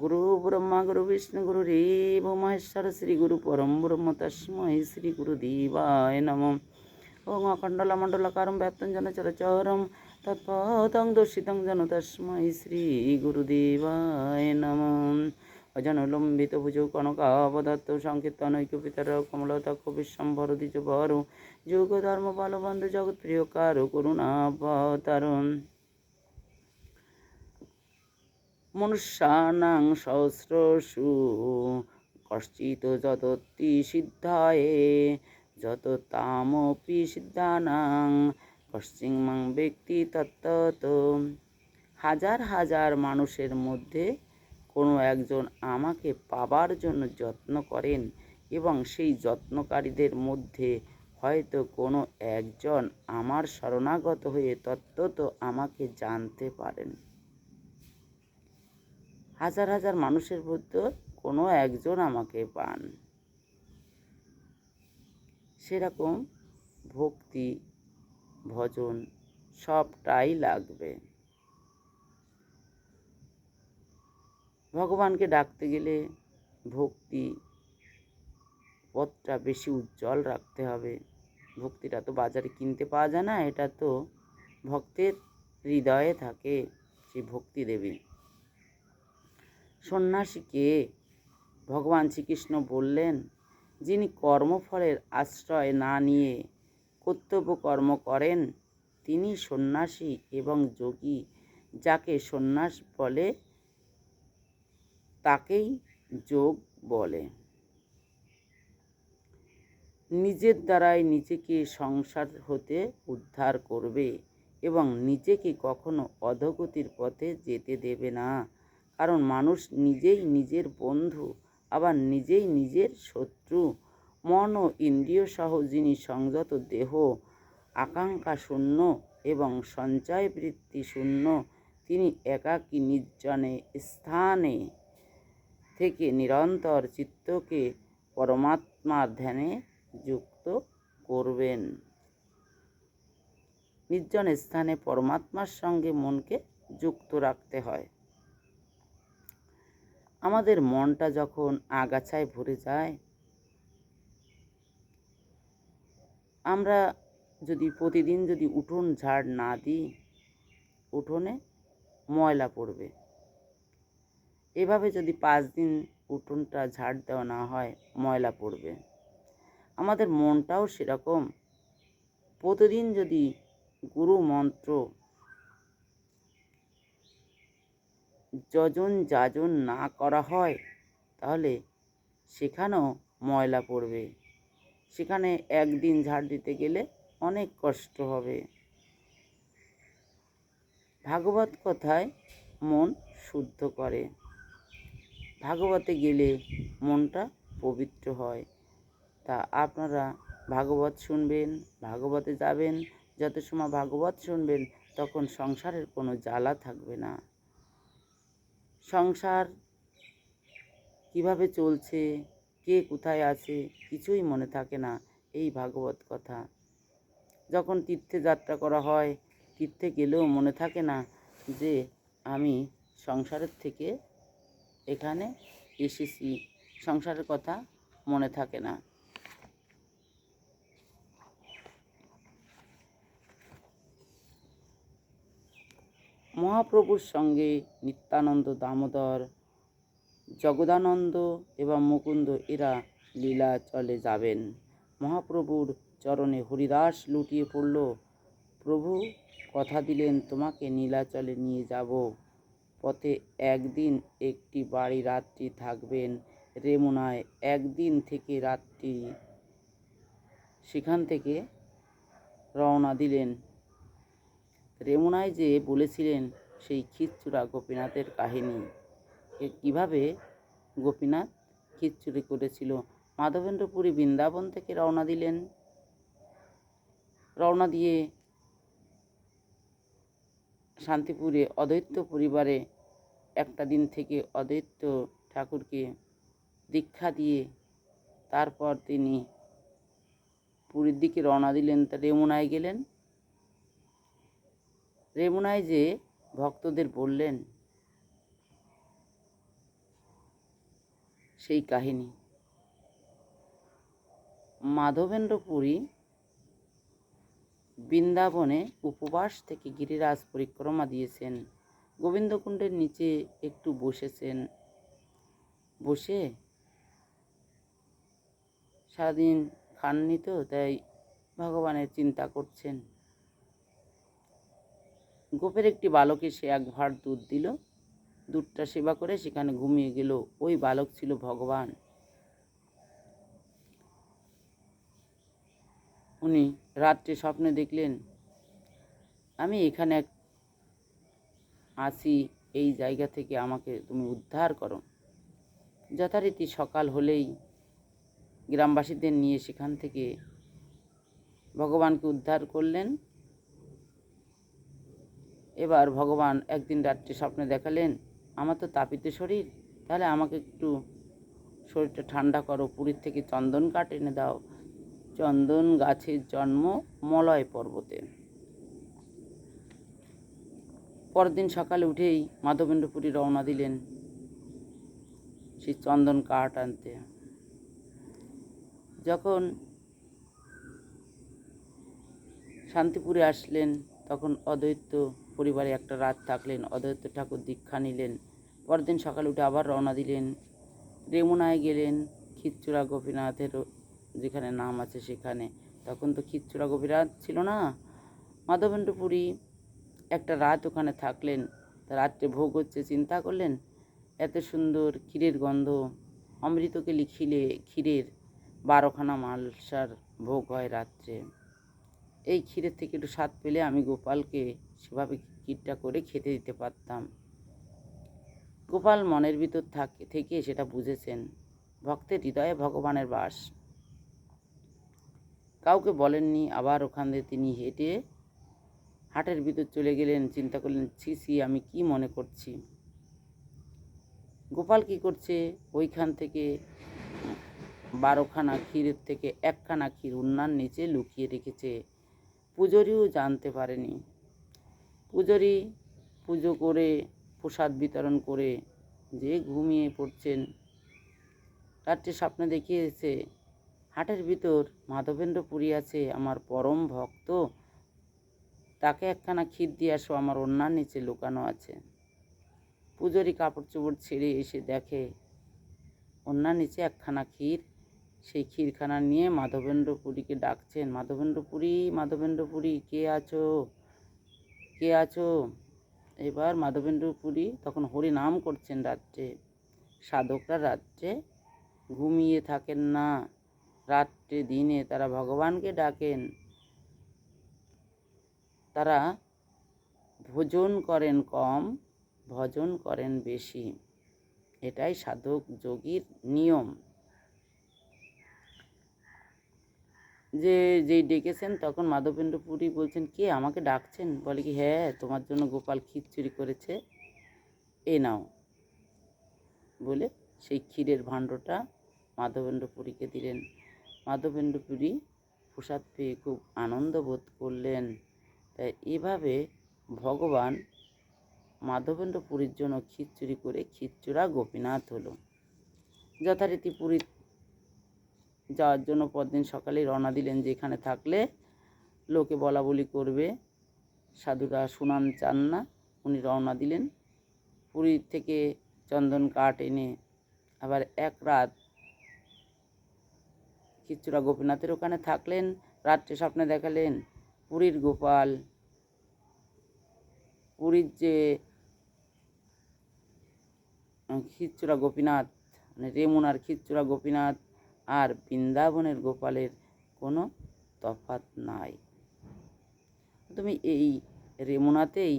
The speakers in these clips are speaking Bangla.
গুরু ব্রহ্মা গুরু বিষ্ণু গুরু রেব মহেশ্বর শ্রী গুরু পরম ব্রহ্ম তস্মৈ শ্রী গুরু দেবায় নম ওং অখণ্ডলমণ্ডলকারম ব্যাপ্তং জন চরচরম তৎপদং দর্শিতং জন তস্মৈ শ্রী গুরুদেবায় নম অজনলম্বিত ভুজৌ কনকাবদত্ত সংকীর্তন ঐক্যপিতর কমলতক্ষ বিশ্বম্ভর দ্বিজ বর যোগ ধর্ম বলবন্ধু জগৎ প্রিয় কারু করুণাবতারণ মনুষ্যানাং সহস্রশু কশ্চিৎ যততি সিদ্ধায়ে যত তামপি সিদ্ধানাং, কশ্চিং মাং ব্যক্তি তত্তত। হাজার হাজার মানুষের মধ্যে কোনো একজন আমাকে পাবার জন্য যত্ন করেন এবং সেই যত্নকারীদের মধ্যে হয়তো কোনো একজন আমার শরণাগত হয়ে তত্ত্বত আমাকে জানতে পারেন। হাজার হাজার মানুষের মধ্যে কোনো একজন আমাকে পান। সেরকম ভক্তি, ভজন সবটাই লাগবে। ভগবানকে ডাকতে গেলে ভক্তি পথটা বেশি উজ্জ্বল রাখতে হবে। ভক্তিটা তো বাজারে কিনতে পাওয়া যায় না, এটা তো ভক্তের হৃদয়ে থাকে সেই ভক্তি দেবী। সন্ন্যাসীকে ভগবান শ্রীকৃষ্ণ বললেন, যিনি কর্মফলের আশ্রয় না নিয়ে কর্তব্য কর্ম করেন, তিনি সন্ন্যাসী এবং যোগী। যাকে সন্ন্যাস বলে, তাকেই যোগ বলে। নিজের দ্বারাই নিজেকে সংসার হতে উদ্ধার করবে এবং নিজেকে কখনো অধগতির পথে যেতে দেবে না। কারণ মানুষ নিজেই নিজের বন্ধু, আবার নিজেই নিজের শত্রু। মন ও ইন্দ্রিয় সহ যিনি সংযত দেহ, আকাঙ্ক্ষা শূন্য এবং সঞ্চয় বৃত্তি শূন্য, তিনি একাকী নির্জনে স্থানে থেকে নিরন্তর চিত্তকে পরমাত্মার ধ্যানে যুক্ত করবেন। নির্জন স্থানে পরমাত্মার সঙ্গে মনকে যুক্ত রাখতে হয়। আমাদের মনটা যখন আগাছায় ভরে যায়, আমরা যদি প্রতিদিন যদি উঠোন ঝাড় না দিই, উঠোনে ময়লা পড়বে। এভাবে যদি পাঁচ দিন উঠোনটা ঝাড় দেওয়া না হয়, ময়লা পড়বে। আমাদের মনটাও সেরকম। প্রতিদিন যদি গুরু মন্ত্র যজন যাজন না করা হয়, তাহলে সেখানেও ময়লা পড়বে। সেখানে একদিন ঝাড় দিতে গেলে অনেক কষ্ট হবে। ভাগবত কথায় মন শুদ্ধ করে। ভাগবতে গেলে মনটা পবিত্র হয়। তা আপনারা ভাগবত শুনবেন, ভাগবতে যাবেন, যত সময় ভাগবত শুনবেন, তখন সংসারের কোনো জ্বালা থাকবে না। সংসার কীভাবে চলছে? কে কোথায় আছে? কিছুই মনে থাকে না এই ভাগবত কথা। যখন তীর্থে যাত্রা করা হয়, তীর্থে গেলেও মনে থাকে না যে আমি সংসারের থেকে এখানে এসেছি। সংসারের কথা মনে থাকে না। মহাপ্রভুর সঙ্গে নিত্যানন্দ দামোদর, জগদানন্দ এবং মুকুন্দ এরা লীলা চলে যাবেন। মহাপ্রভুর চরণে হরিদাস লুটিয়ে পড়ল। প্রভু, কথা দিলেন, তোমাকে নীলাচলে নিয়ে যাব। পথে একদিন একটি বাড়ি রাত্রি থাকবেন রেমুনায়। একদিন থেকে রাত্রি, সেখান থেকে রওনা দিলেন রেমুনায় যে বলেছিলেন সেই খিচ্চুড়া গোপীনাথের কাহিনী। কীভাবে গোপীনাথ খিচ্চুড়ি করেছিল? মাধবেন্দ্রপুরী বৃন্দাবন থেকে রওনা দিলেন। রওনা দিয়ে শান্তিপুরে অদ্বৈত পরিবারে একটা দিন থেকে অদ্বৈত ঠাকুরকে দীক্ষা দিয়ে তারপর তিনি পুরীর দিকে রওনা দিলেন। রেমুনায় গেলেন। রেমুনায় যে ভক্তদের বললেন, সেই কাহিনী। মাধবেন্দ্র পুরী বৃন্দাবনে উপবাস থেকে গিরিরাজ পরিক্রমা দিয়েছেন। গোবিন্দকুণ্ডের নিচে একটু বসেছেন। বসে সারাদিন খাননি তো, তাই ভগবানের চিন্তা করছেন। গোপের একটি বালকে সে এক ভাঁড় দুধ দিল। দুধটা সেবা করে সেখানে ঘুমিয়ে গেল। ওই বালক ছিল ভগবান। উনি রাত্রে স্বপ্নে দেখলেন, আমি এখানে এক, আসি, এই জায়গা থেকে আমাকে তুমি উদ্ধার করো। যথারীতি সকাল হলেই গ্রামবাসীদের নিয়ে সেখান থেকে ভগবানকে উদ্ধার করলেন। এবার ভগবান একদিন রাত্রে স্বপ্নে দেখালেন, আমার তো তাপিত শরীর, তাহলে আমাকে একটু শরীরটা ঠান্ডা করো, পুরীর থেকে চন্দন কাঠ এনে দাও। চন্দন গাছের জন্ম মলয় পর্বতে। পরের দিন সকালে উঠেই মাধবেন্দ্রপুরী রওনা দিলেন সেই চন্দন কাঠ আনতে। যখন শান্তিপুরে আসলেন, তখন অদ্বৈত পরিবারে একটা রাত থাকলেন, অদ্বৈত ঠাকুর দীক্ষা নিলেন পরের দিন সকালে উঠে আবার রওনা দিলেন। রেমুনায় গেলেন খিচ্চুরা গোপীনাথের যেখানে নাম আছে সেখানে। তখন তো খিচ্চুরা গোপীনাথ ছিল না, মাধবেন্দ্রপুরী। একটা রাত ওখানে থাকলেন তা রাত্রে ভোগ হচ্ছে, চিন্তা করলেন, এত সুন্দর ক্ষীরের গন্ধ, অমৃতকে লিখিলে ক্ষীরের বারোখানা মালসার ভোগ হয় রাত্রে। এই ক্ষীরের থেকে একটু স্বাদ পেলে আমি গোপালকে সেভাবে ক্ষীরটা করে খেতে দিতে পারতাম। গোপাল মনের ভিতর থাকে, থেকে সেটা বুঝেছেন। ভক্তের হৃদয়ে ভগবানের বাস। কাউকে বলেননি, আবার ওখান দিয়ে তিনি হেঁটে হাটের ভিতর চলে গেলেন, চিন্তা করলেন, ছি ছি, আমি কি মনে করছি? গোপাল কি করছে? ওইখান থেকে বারোখানা ক্ষীরের থেকে একখানা ক্ষীর উন্নার নিচে লুকিয়ে রেখেছে। পুজোরিও জানতে পারেনি। পুজোরি পুজো করে, প্রসাদ বিতরণ করে যে ঘুমিয়ে পড়ছেন রাত্রে স্বপ্নে দেখিয়েছে, হাটের ভিতর মাধবেন্দ্র পুরী আছে আমার পরম ভক্ত, তাকে একখানা ক্ষীর দিয়ে আসো, আমার অন্যার নিচে লুকানো আছে। পুজোরি কাপড় চোপড় ছেড়ে এসে দেখে, অন্যার নিচে একখানা ক্ষীর সেই ক্ষীরখানা নিয়ে মাধবেন্দ্র পুরীকে ডাকছেন। মাধবেন্দ্র পুরী মাধবেন্দ্র পুরী কে আছো? কে আছো? এবার মাধবেন্দ্র পুরী তখন হরি নাম করছেন রাত্রে। সাধকরা রাত্রে ঘুমিয়ে থাকেন না। রাত্রে দিনে তারা ভগবানকে ডাকেন। তারা ভোজন করেন কম, ভজন করেন বেশি। এটাই সাধক যোগীর নিয়ম। যে যেই ডেকেছেন তখন মাধবেন্দ্র পুরী বলছেন, কে? আমাকে ডাকছেন? বলে কি হ্যাঁ তোমার জন্য গোপাল খিচুড়ি করেছে। এ নাও। বলে সেই ক্ষীরের ভাণ্ডটা মাধবেন্দ্র পুরীকে দিলেন। মাধবেন্দ্র পুরী প্রসাদ পেয়ে খুব আনন্দ বোধ করলেন। তাই এভাবে ভগবান মাধবেন্দ্র পুরীর জন্য খিচুড়ি করে খিচুড়া গোপীনাথ হলো। যথারীতি পুরী যাওয়ার জন্য পরদিন সকালেই রওনা দিলেন যে এখানে থাকলে লোকে বলা বলি করবে। সাধুরা সুনাম চান না, উনি রওনা দিলেন। পুরী থেকে চন্দন কাঠ এনে আবার এক রাত খিচুড়া গোপীনাথের ওখানে থাকলেন, রাত্রে স্বপ্নে দেখালেন পুরীর গোপাল। পুরীর যে খিচুড়া গোপীনাথ মানে রেমুনার খিচুড়া গোপীনাথ আর বৃন্দাবনের গোপালের কোনো তফাত নাই। তুমি এই রেমুনাতেই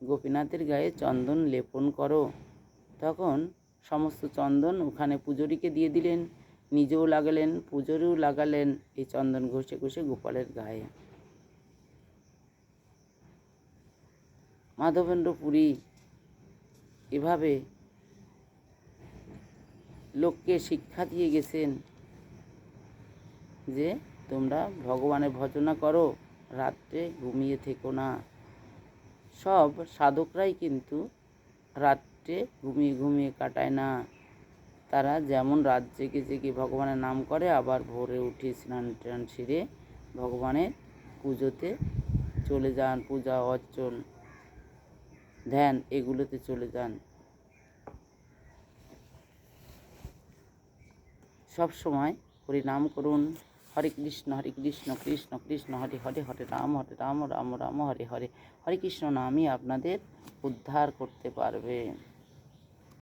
গোপীনাথের গায়ে চন্দন লেপন করো। তখন সমস্ত চন্দন ওখানে পুজোরিকে দিয়ে দিলেন, নিজেও লাগালেন, পুজোরিও লাগালেন এই চন্দন ঘষে ঘষে গোপালের গায়ে। মাধবেন্দ্র পুরী এভাবে লোককে শিক্ষা দিয়ে গেছেন যে তোমরা ভগবানের ভজনা করো, রাত্রে ঘুমিয়ে থেকো না। সব সাধকরাই কিন্তু রাত্রে ঘুমিয়ে ঘুমিয়ে কাটায় না। তারা যেমন রাত জেগে জেগে ভগবানের নাম করে, আবার ভোরে উঠে স্নান টান সেরে ভগবানের পুজোতে চলে যান, পূজা অর্চন, ধ্যান, এগুলোতে চলে যান। সব সময় হরি নাম করুন। হরে কৃষ্ণ হরে কৃষ্ণ কৃষ্ণ কৃষ্ণ, হরে হরে হরে রাম হরে রাম রাম রাম, হরে হরে। হরে কৃষ্ণ নামই আপনাদের উদ্ধার করতে পারবে।